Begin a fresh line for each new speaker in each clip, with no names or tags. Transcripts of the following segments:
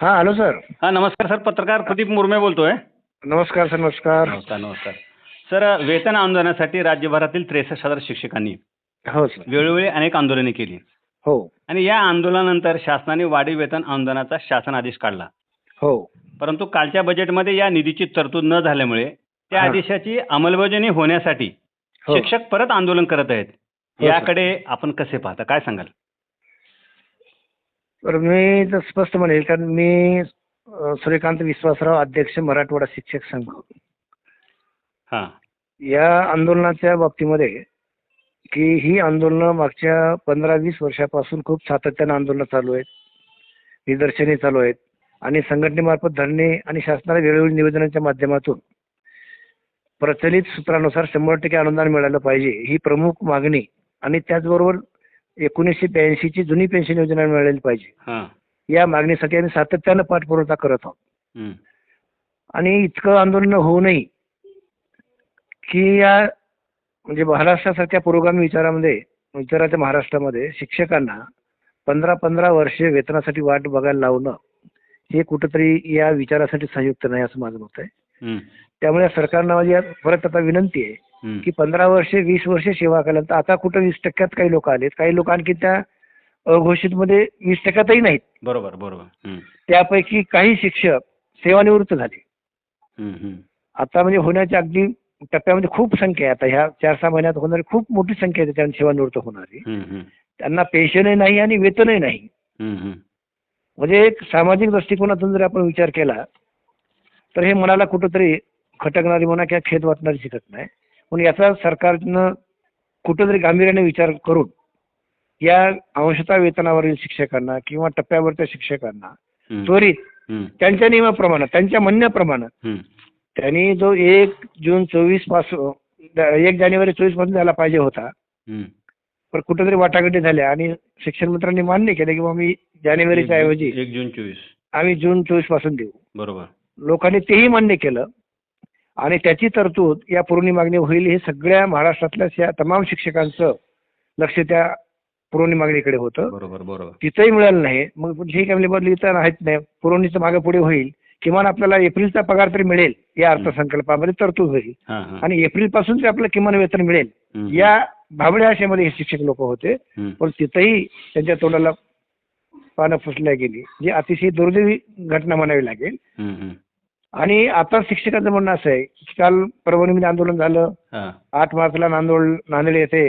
हा hello sir.
हा नमस्कार सर पत्रकार प्रदीप मुर्मे बोलतोय.
नमस्कार सर नमस्कार.
नमस्कार नमस्कार. सर वेतन आंदोलनासाठी राज्यभरातील त्रेसष्ट हजार शिक्षकांनी
हो सर.
वेळोवेळी अनेक आंदोलने केली.
हो.
आणि या आंदोलनानंतर शासनाने वाढीव वेतन अनुदानाचा शासन आदेश काढला.
हो.
परंतु कालच्या बजेटमध्ये या निधीची तरतूद न झाल्यामुळे त्या
हा.
आदेशाची अंमलबजावणी होण्यासाठी
हो.
शिक्षक परत आंदोलन करत आहेत.
हो, सर.
याकडे आपण कसे पाहता? काय सांगाल?
तर मी तर स्पष्ट म्हणेल कारण मी अ, सूर्यकांत विश्वासराव अध्यक्ष मराठवाडा शिक्षक संघ.
हा.
या आंदोलनाच्या बाबतीमध्ये की ही आंदोलनं मागच्या पंधरा वीस वर्षापासून खूप सातत्यानं आंदोलनं चालू आहेत निदर्शने चालू आहेत आणि संघटनेमार्फत धरणे आणि शासनाला वेळोवेळी निवेदनाच्या माध्यमातून प्रचलित सूत्रानुसार शंभर टक्के अनुदान मिळालं पाहिजे ही प्रमुख मागणी. आणि त्याचबरोबर एकोणीसशे ब्याऐंशीची जुनी पेन्शन योजना मिळाली पाहिजे
हा
या मागणीसाठी आम्ही सातत्यानं पाठपुरावा करत आहोत
हम्म.
आणि इतकं आंदोलन होऊनही की या म्हणजे महाराष्ट्रासारख्या पुरोगामी विचारामध्ये विचाराच्या महाराष्ट्रामध्ये शिक्षकांना पंधरा पंधरा वर्षे वेतनासाठी वाट बघायला लावणं हे कुठंतरी या विचारासाठी संयुक्त नाही असं माझं मत आहे
हम्म.
त्यामुळे सरकारनं माझी परत आता विनंती आहे. की पंधरा वर्षे वीस वर्षे सेवा केल्यानंतर आता कुठं वीस टक्क्यात काही लोक आलेत? काही लोक आणखी त्या अघोषितमध्ये वीस टक्क्यातही नाहीत.
बरोबर बरोबर.
त्यापैकी काही शिक्षक सेवानिवृत्त झाले. आता म्हणजे होण्याच्या अगदी टप्प्यामध्ये खूप संख्या आहे. आता ह्या चार सहा महिन्यात होणारी खूप मोठी संख्या आहे त्याच्यावर सेवानिवृत्त होणारी. त्यांना पेन्शनही नाही आणि वेतनही नाही. म्हणजे एक सामाजिक दृष्टिकोनातून जर आपण विचार केला तर हे मनाला कुठंतरी खटकणारी म्हणा किंवा खेद वाटणारी शिकत नाही. पण याचा सरकारनं कुठंतरी गांभीर्याने विचार करून या अंशता वेतनावरील शिक्षकांना किंवा टप्प्यावरच्या शिक्षकांना. त्वरित. त्यांच्या नियमाप्रमाणे त्यांच्या म्हणण्याप्रमाणे. त्यांनी जो एक जून चोवीसपासून एक जानेवारी चोवीसपासून झाला पाहिजे होता. पण कुठेतरी वाटाघाटी झाल्या आणि शिक्षण मंत्र्यांनी मान्य केलं की मी जानेवारीच्या ऐवजी
एक जून चोवीस
आम्ही जून चोवीसपासून देऊ
बरोबर
लोकांनी तेही मान्य केलं आणि त्याची तरतूद या पुरवणी मागणी होईल हे सगळ्या महाराष्ट्रातल्या या तमाम शिक्षकांचं लक्ष त्या पुरवणी मागणीकडे होतं.
बरोबर बरोबर.
तिथंही मिळालं नाही. मग ठीक आहे म्हणजे बदली तर नाहीत नाही. पुरवणीचं मागे पुढे होईल. किमान आपल्याला एप्रिलचा पगार तरी मिळेल या अर्थसंकल्पामध्ये तरतूद होईल.
हा हा.
आणि एप्रिलपासून ते आपलं किमान वेतन मिळेल. या भाबड्या आशेमध्ये हे शिक्षक लोक होते. पण तिथंही त्यांच्या तोंडाला पानं फुसल्या गेली. जी अतिशय दुर्दैवी घटना म्हणावी लागेल. आणि आता शिक्षकांचं म्हणणं असं आहे की काल परभणीमध्ये आंदोलन झालं आठ मार्चला नांदोड नांदेड येथे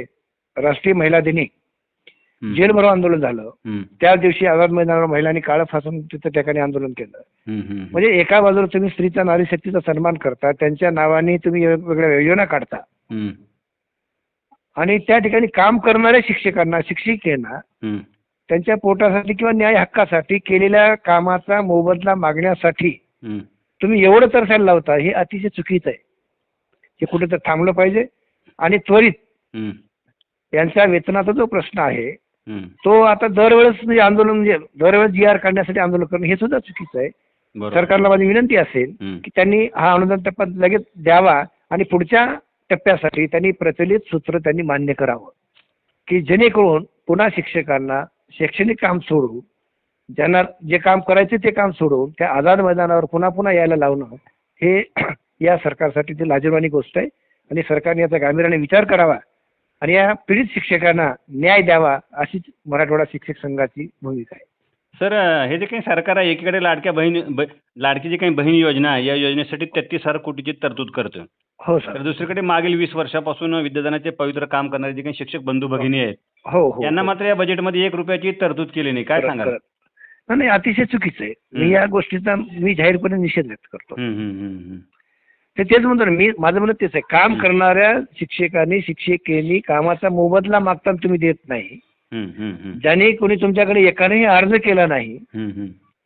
राष्ट्रीय महिला दिनी. जेलभरो आंदोलन झालं. त्या दिवशी आझाद मैदानावर महिलांनी काळं फासून तिथं ठिकाणी आंदोलन केलं. म्हणजे एका बाजूला तुम्ही स्त्रीचा नारी शक्तीचा सन्मान करता त्यांच्या नावाने तुम्ही वेगवेगळ्या योजना काढता. आणि त्या ठिकाणी काम करणाऱ्या शिक्षकांना शिक्षिकेना. त्यांच्या पोटासाठी किंवा न्याय हक्कासाठी केलेल्या कामाचा मोबदला मागण्यासाठी. तुम्ही एवढं तरसायला लावता हे अतिशय चुकीचं आहे हे कुठं तर थांबलं पाहिजे आणि त्वरित. यांच्या वेतनाचा जो प्रश्न आहे. तो आता दरवेळेस म्हणजे आंदोलन म्हणजे दरवेळेस जी आर काढण्यासाठी आंदोलन करणं हे सुद्धा चुकीचं आहे सरकारला माझी विनंती असेल. की त्यांनी हा अनुदान टप्पा लगेच द्यावा आणि पुढच्या टप्प्यासाठी त्यांनी प्रचलित सूत्र त्यांनी मान्य करावं की जेणेकरून पुन्हा शिक्षकांना शैक्षणिक काम सोडून ज्यांना जे काम करायचे ते काम सोडून त्या आझाद मैदानावर पुन्हा पुन्हा यायला लावणं हे या सरकारसाठी ते लाजीरवाणी गोष्ट आहे. आणि सरकारने याचा गांभीर्याने विचार करावा आणि या पीडित शिक्षकांना न्याय द्यावा अशीच मराठवाडा शिक्षक संघाची भूमिका आहे.
सर हे जे काही सरकार आहे एकीकडे लाडक्या बहीण लाडकी जी काही बहीण योजना आहे या योजनेसाठी तेहतीस हजार कोटीची तरतूद करतं
हो सर.
दुसरीकडे मागील वीस वर्षापासून विद्यादानाचे पवित्र काम करणारे जे काही शिक्षक बंधू भगिनी आहेत
हो हो
त्यांना
हो.
मात्र या बजेटमध्ये एक रुपयाची तरतूद केली नाही. काय सांगाल?
करत. नाही अतिशय चुकीचं आहे मी. या गोष्टीचा मी जाहीरपणे निषेध व्यक्त करतो. ते तेच म्हणतो ना मी माझं म्हणणं तेच आहे काम. करणाऱ्या शिक्षकांनी शिक्षिकेनी कामाचा मोबदला मागताना तुम्ही देत नाही. ज्याने कोणी तुमच्याकडे एकानेही अर्ज केला नाही.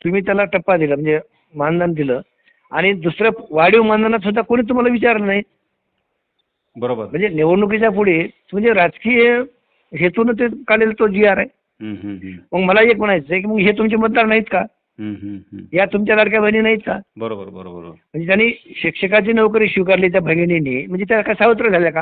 तुम्ही त्याला टप्पा दिला म्हणजे मानधन दिलं आणि दुसरं वाढीव मानधनात सुद्धा कोणी तुम्हाला विचारलं नाही
बरोबर
म्हणजे निवडणुकीच्या पुढे म्हणजे राजकीय हेतून ते काढलेला तो जी आर आहे. मग मला एक म्हणायचं आहे की मग हे तुमचे मतदार नाहीत का. या तुमच्या लाडक्या बहिणी नाहीत का
बरोबर बरोबर.
म्हणजे त्यांनी शिक्षकाची नोकरी स्वीकारली त्या भगिनींनी म्हणजे त्या काय सावत्र झाल्या का.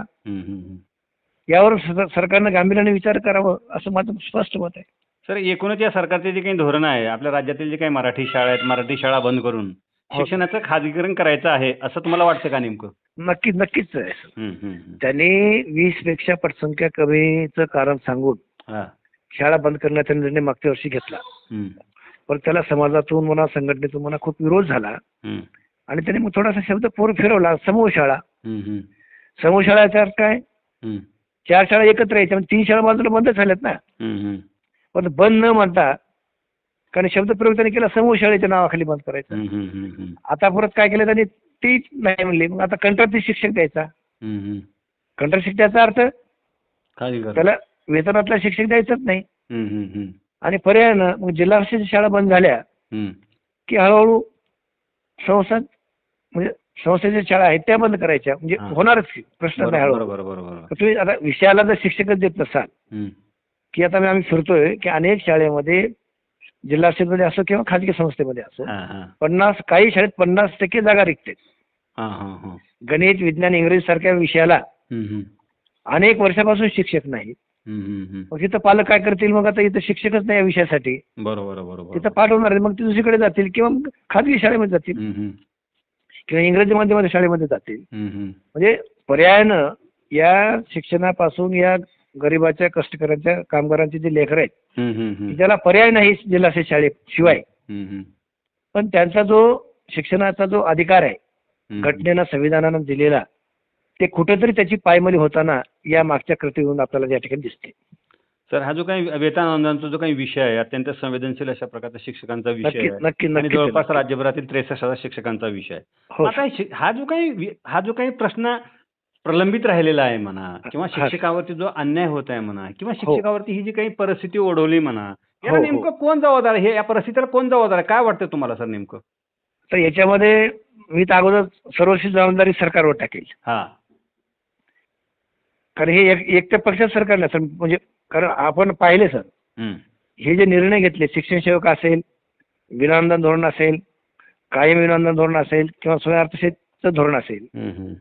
यावर सर- सरकारनं गांभीर्याने विचार करावं असं माझं स्पष्ट मत आहे
सर एकूणच या सरकारचे जे काही धोरण आहे आपल्या राज्यातील जे काही मराठी शाळा आहेत मराठी शाळा बंद करून
हो.
शिक्षणाचं खाजगीकरण करायचं आहे असं तुम्हाला वाटतं का नेमकं
नक्की नक्कीच आहे. त्यांनी वीसपेक्षा पटसंख्या कमीचं कारण सांगून. शाळा बंद करण्याचा निर्णय मागच्या वर्षी घेतला. पण त्याला समाजातून म्हणा संघटनेतून म्हणा खूप विरोध झाला. आणि त्यांनी मग थोडासा शब्द पोर फिरवला समूह शाळा. समूह शाळाचा अर्थ काय? चार शाळा एकत्र यायच्या तीन शाळा बाजूला बंद झाल्यात ना. पण बंद न म्हणता कारण शब्द प्रयोग त्यांनी केला समूह शाळेच्या नावाखाली बंद करायचं. आता परत काय केलं त्यांनी? तीच नाही म्हणली. मग आता कंत्राटी शिक्षक द्यायचा. कंत्राटी शिक्षकाचा अर्थ?
खाजगीकरण.
त्याला वेतनातला शिक्षक द्यायचाच नाही आणि पर्यायानं मग जिल्हा परिषद शाळा बंद झाल्या. की हळूहळू संसद म्हणजे संस्थेच्या शाळा आहेत त्या बंद करायच्या म्हणजे. होणारच प्रश्न नाही हळूहळू तुम्ही आता विषयाला जर शिक्षकच देत नसाल की आता आम्ही फिरतोय की अनेक शाळेमध्ये जिल्हा परिषदमध्ये असो किंवा खाजगी संस्थेमध्ये असो. पन्नास काही शाळेत पन्नास टक्के जागा रिक्त. गणित विज्ञान इंग्रजी सारख्या विषयाला अनेक वर्षापासून शिक्षक नाही
हम्म, हम्म, हम्म.
मग तिथं पालक काय करतील मग आता इथं शिक्षकच नाही या विषयासाठी
बरोबर बरोबर
तिथं पाठवणार. मग ते दुसरीकडे जातील किंवा मग खाजगी शाळेमध्ये जातील किंवा इंग्रजी माध्यमाच्या शाळेमध्ये जातील. म्हणजे पर्यायानं या शिक्षणापासून या गरिबाच्या कष्टकऱ्यांच्या कामगारांचे जे लेकर आहेत. त्याला पर्याय नाही जिल्हा
हम्म, हम्म.
पण त्यांचा जो शिक्षणाचा जो अधिकार आहे. घटनेनं संविधानानं दिलेला ते कुठेतरी त्याची पायमली होताना या मागच्या कृतीवरून आपल्याला या ठिकाणी दिसते.
सर हा जो काही वेतन अनुदानाचा जो काही विषय आहे अत्यंत संवेदनशील अशा प्रकारचा शिक्षकांचा विषय
नक्की
आणि जवळपास राज्यभरातील त्रेसष्ट हजार शिक्षकांचा विषय आहे.
हो.
आता हा जो काही हा जो काही प्रश्न प्रलंबित राहिलेला आहे म्हणा किंवा
हा. हो.
शिक्षकावरती जो अन्याय होत आहे म्हणा किंवा शिक्षकावरती ही जी काही परिस्थिती ओढवली म्हणा याला
हो, हो.
नेमकं कोण जबाबदार आहे? हे या परिस्थितीला कोण जबाबदार आहे? काय वाटतं तुम्हाला सर नेमकं?
तर याच्यामध्ये मी तर अगोदर सर्वस्वी जबाबदारी सरकारवर टाकेल.
हा.
कारण हे एक एकट्या पक्षात सरकार नाही सर. म्हणजे कारण आपण पाहिले सर.
हम्म.
हे जे निर्णय घेतले शिक्षण सेवक असेल विनांदन धोरण असेल कायम विनांदन धोरण असेल किंवा स्वयंअर्थशेतचं धोरण असेल
हम्म, हम्म,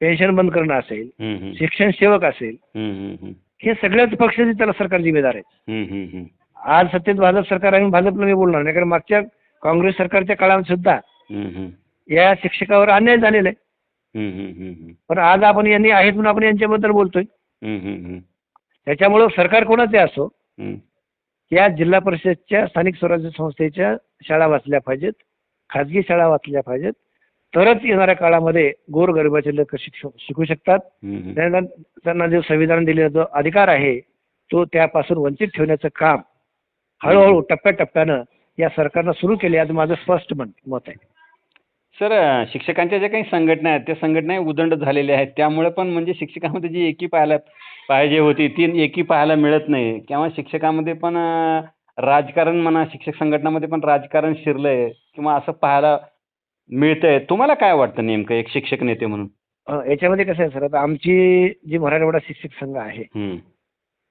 पेन्शन बंद करणं असेल
हम्म, हम्म,
शिक्षण सेवक असेल
हम्म, हम्म, हम्म,
हे सगळ्याच पक्षाचे त्याला सरकार जिम्मेदार आहे
हम्म, हम्म, हम्म,
आज सत्तेत भाजप सरकार आहे आणि भाजपला मी बोलणार नाही कारण मागच्या काँग्रेस सरकारच्या काळात सुद्धा
हम्म, हम्म,
या शिक्षकावर अन्याय झालेला आहे. पण आज आपण यांनी आहेत म्हणून आपण यांच्याबद्दल बोलतोय. त्याच्यामुळं सरकार कोणाचे असो. या जिल्हा परिषदच्या स्थानिक स्वराज्य संस्थेच्या शाळा वाचल्या पाहिजेत खाजगी शाळा वाचल्या पाहिजेत. तरच येणाऱ्या काळामध्ये गोरगरिबाचे लोक शिकू शकतात. त्यांना जो संविधान दिलेला जो अधिकार आहे तो त्यापासून वंचित ठेवण्याचं काम हळूहळू टप्प्याटप्प्यानं या सरकारनं सुरू केले आज माझं स्पष्ट मत आहे.
सर शिक्षकांच्या ज्या काही संघटना आहेत त्या संघटना उदंड झालेल्या आहेत. त्यामुळे पण म्हणजे शिक्षकांमध्ये जी एकी पाहायला पाहिजे होती ती एकी पाहायला मिळत नाही. किंवा शिक्षकामध्ये पण राजकारण म्हणा शिक्षक संघटनामध्ये पण राजकारण शिरलंय किंवा असं पाहायला मिळतंय. तुम्हाला काय वाटतं नेमकं एक शिक्षक नेते म्हणून?
याच्यामध्ये कसं आहे सर आता आमची जी मराठवाडा शिक्षक संघ आहे.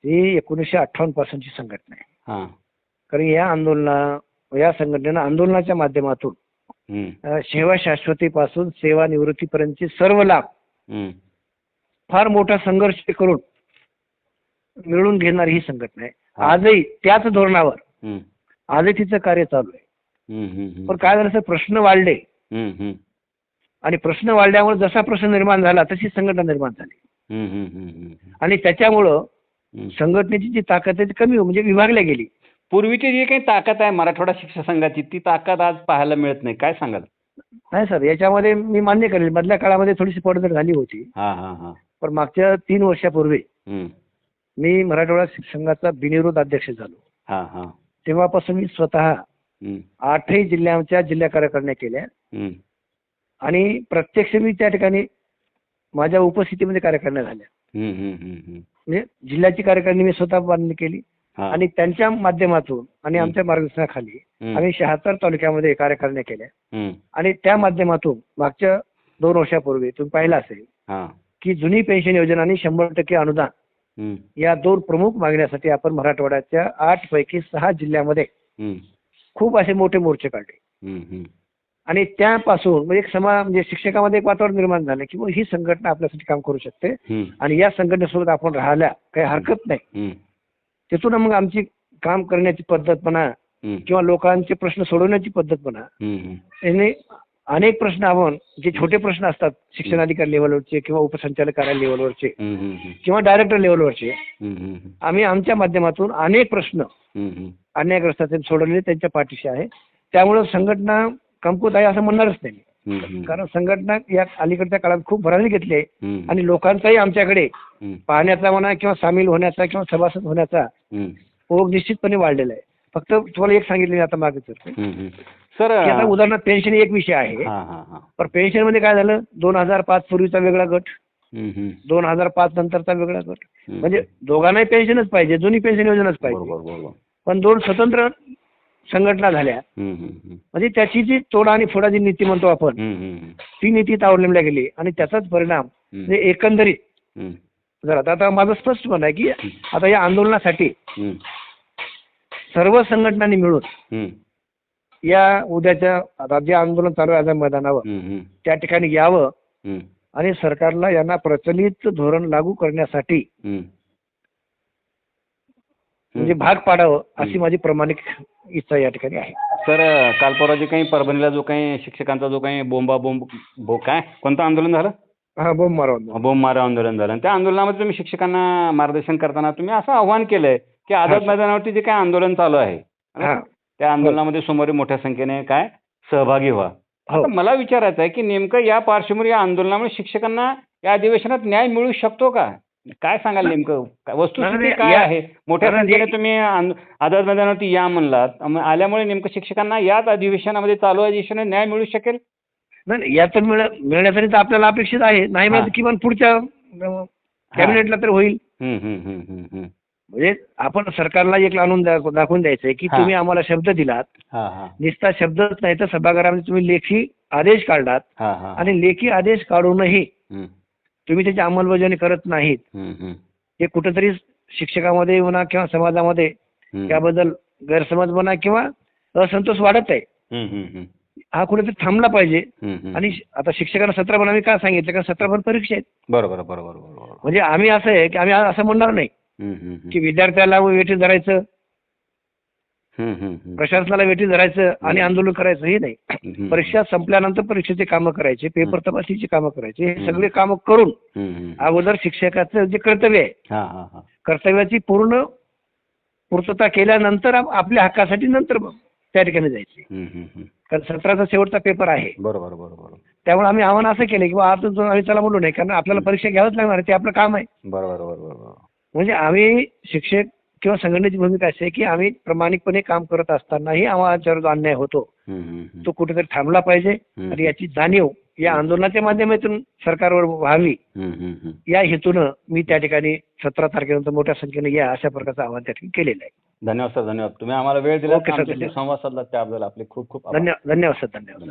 ती एकोणीसशे अठ्ठावन्न पासूनची संघटना आहे.
हां.
कारण या आंदोलना या संघटनेनं आंदोलनाच्या माध्यमातून सेवा शाश्वतीपासून सेवा निवृत्तीपर्यंतचे सर्व लाभ
हम्म.
फार मोठा संघर्ष करून मिळवून घेणारी ही संघटना आहे
हा.
आजही त्याच धोरणावर. आजही तिचं कार्य चालू आहे
हम्म, हम्म, हम्म.
पण काय झालं सर प्रश्न वाढले
हम्म, हम्म.
आणि प्रश्न वाढल्यामुळे जसा प्रश्न निर्माण झाला तशी संघटना निर्माण झाली. आणि त्याच्यामुळं. संघटनेची जी ताकद आहे ती कमी म्हणजे विभागल्या गेली
पूर्वीची जी काही ताकद आहे मराठवाडा शिक्षक संघाची ती ताकद आज पाहायला मिळत नाही काय सांगाल
नाही सर याच्यामध्ये मी मान्य करेल मधल्या काळामध्ये थोडीशी पडझड झाली होती
हा हा हा
पण मागच्या तीन वर्षापूर्वी
हम्म.
मी मराठवाडा शिक्षक संघाचा बिनविरोध अध्यक्ष झालो
हा हा
तेव्हापासून मी स्वतः
हम्म.
आठही जिल्ह्यांच्या जिल्हा कार्यकारिण्या केल्या
हम्म.
आणि प्रत्यक्ष मी त्या ठिकाणी माझ्या उपस्थितीमध्ये कार्यकारिण्या झाल्या
हम्म, हम्म, हम्म, हम्म.
म्हणजे जिल्ह्याची कार्यकारिणी मी स्वतः मान्य केली. आणि त्यांच्या माध्यमातून आणि. आमच्या मार्गदर्शनाखाली. आम्ही शहात्तर तालुक्यामध्ये कार्यकारिण्या केल्या. आणि त्या माध्यमातून मागच्या दोन वर्षापूर्वी तुम्ही पाहिलं असेल. की जुनी पेन्शन योजना आणि शंभर टक्के अनुदान. या दोन प्रमुख मागण्यासाठी आपण मराठवाड्याच्या आठ पैकी सहा जिल्ह्यामध्ये. खूप असे मोठे मोर्चे काढले. आणि त्यापासून म्हणजे एक समा म्हणजे शिक्षकामध्ये एक वातावरण निर्माण झालं की ही संघटना आपल्यासाठी काम करू शकते. आणि या संघटनेसोबत आपण राहायला काही हरकत नाही. तिथून मग आमची काम करण्याची पद्धत म्हणा. किंवा लोकांचे प्रश्न सोडवण्याची पद्धत म्हणा. याने अनेक प्रश्न आपण जे छोटे प्रश्न असतात शिक्षणाधिकारी लेवलवरचे किंवा उपसंचालक कार्यालय लेवलवरचे.
किंवा
डायरेक्टर लेवलवरचे. आम्ही आमच्या माध्यमातून अनेक प्रश्न. अन्यायग्रस्तांचे सोडवलेले त्यांच्या पाठीशी आहे त्यामुळे संघटना कमकुवत आहे असं म्हणणारच नाही. कारण संघटना या अलीकडच्या काळात खूप भरारी घेतली आहे. आणि लोकांचाही आमच्याकडे पाहण्याचा म्हणा किंवा सामील होण्याचा किंवा सभासद होण्याचा ओघ निश्चितपणे वाढलेला आहे. फक्त तुम्हाला एक सांगितलं आता मागे.
सर.
आता उदाहरणार्थ पेन्शन एक विषय आहे. पण पेन्शनमध्ये काय झालं? दोन हजार पाच पूर्वीचा वेगळा गट. दोन हजार पाच नंतरचा वेगळा गट. म्हणजे दोघांनाही पेन्शनच पाहिजे दोन्ही पेन्शन योजनाच पाहिजे. पण दोन स्वतंत्र संघटना झाल्या. म्हणजे त्याची जी तोडा आणि फोडा जी नीती म्हणतो आपण. ती नीती तावडलेल्या गेली आणि त्याचाच परिणाम. म्हणजे एकंदरीत. जर आता आता माझं स्पष्ट म्हणणं आहे की आता या आंदोलनासाठी सर्व संघटनांनी मिळून या उद्याच्या जे आंदोलन चालू आहे मैदानावर त्या ठिकाणी यावं आणि सरकारला यांना प्रचलित धोरण लागू करण्यासाठी. म्हणजे भाग पाडावं अशी माझी प्रामाणिक इच्छा या ठिकाणी आहे.
सर काल परवा जे काही परभणीला जो काही शिक्षकांचा जो काही बोंबा बोंब बो काय? कोणतं आंदोलन झालं?
हा बोंब मारवा
बोंब मारा आंदोलन झालं. आणि त्या आंदोलनामध्ये तुम्ही शिक्षकांना मार्गदर्शन करताना तुम्ही असं आव्हान केलंय की आझाद. मैदानावरती जे काही आंदोलन चालू आहे
हा.
त्या आंदोलनामध्ये सोमवारी मोठ्या संख्येने काय? सहभागी व्हा.
हो.
आता मला विचारायचं आहे की नेमकं या पार्श्वभूमीवर या आंदोलनामुळे शिक्षकांना या अधिवेशनात न्याय मिळू शकतो का? काय सांगाल नेमकं? वस्तुस्थिती काय
या-
आहे? मोठ्या संख्येने तुम्ही आझाद मैदानावरती या म्हणलात. आल्यामुळे नेमकं शिक्षकांना याच अधिवेशनामध्ये चालू अधिवेशनात न्याय मिळू शकेल?
नाही यातून मिळ मिळण्यासाठी तर आपल्याला अपेक्षित आहे. नाही. मिळत किमान पुढच्या कॅबिनेटला तर होईल. म्हणजे आपण सरकारला एक आणून दाख- दाखवून द्यायचंय की. तुम्ही आम्हाला शब्द दिलात. नुसता शब्दच नाही तर सभागृहामध्ये तुम्ही लेखी आदेश काढलात. आणि लेखी आदेश काढूनही तुम्ही त्याची अंमलबजावणी करत नाहीत. हे कुठेतरी शिक्षकामध्ये म्हणा किंवा समाजामध्ये. त्याबद्दल गैरसमज म्हणा किंवा असंतोष वाढत आहे. हा कुठेतरी थांबला पाहिजे. आणि आता शिक्षकांना सतराभर आम्ही का सांगितलं? कारण सतराभर परीक्षा आहेत.
बरोबर बरोबर
म्हणजे आम्ही असं आहे की आम्ही असं म्हणणार नाही. की विद्यार्थ्याला वेठी धरायचं. प्रशासनाला वेठी धरायचं आणि आंदोलन करायचं हे नाही. परीक्षा संपल्यानंतर परीक्षेचे कामं करायचे पेपर तपासणीची कामं करायचे हे. सगळे कामं करून. अगोदर शिक्षकाचं जे कर्तव्य आहे. कर्तव्याची पूर्ण पूर्तता केल्यानंतर आप- आपल्या हक्कासाठी नंतर त्या ठिकाणी जायचे. कारण सतराचा शेवटचा पेपर आहे.
बरोबर बरोबर.
त्यामुळे आम्ही आव्हान असं केलं की आता जो आम्ही त्याला बोललो नाही कारण आपल्याला परीक्षा घ्यावंच लागणार ते आपलं काम आहे.
बरोबर बरोबर
म्हणजे आम्ही शिक्षक किंवा संघटनेची भूमिका अशी आहे की आम्ही प्रामाणिकपणे काम करत असतानाही आम्हाला जो अन्याय होतो. तो कुठेतरी थांबला पाहिजे. आणि याची जाणीव या आंदोलनाच्या माध्यमातून सरकारवर व्हावी. या हेतूनं मी त्या ठिकाणी सतरा तारखेनंतर मोठ्या संख्येने या अशा प्रकारचं आवाहन त्या ठिकाणी केलेलं आहे
धन्यवाद सर धन्यवाद तुम्ही आम्हाला वेळ दिला. संवाद साधला त्याबद्दल आपले खूप खूप.
धन्यवाद धन्यवाद सर धन्यवाद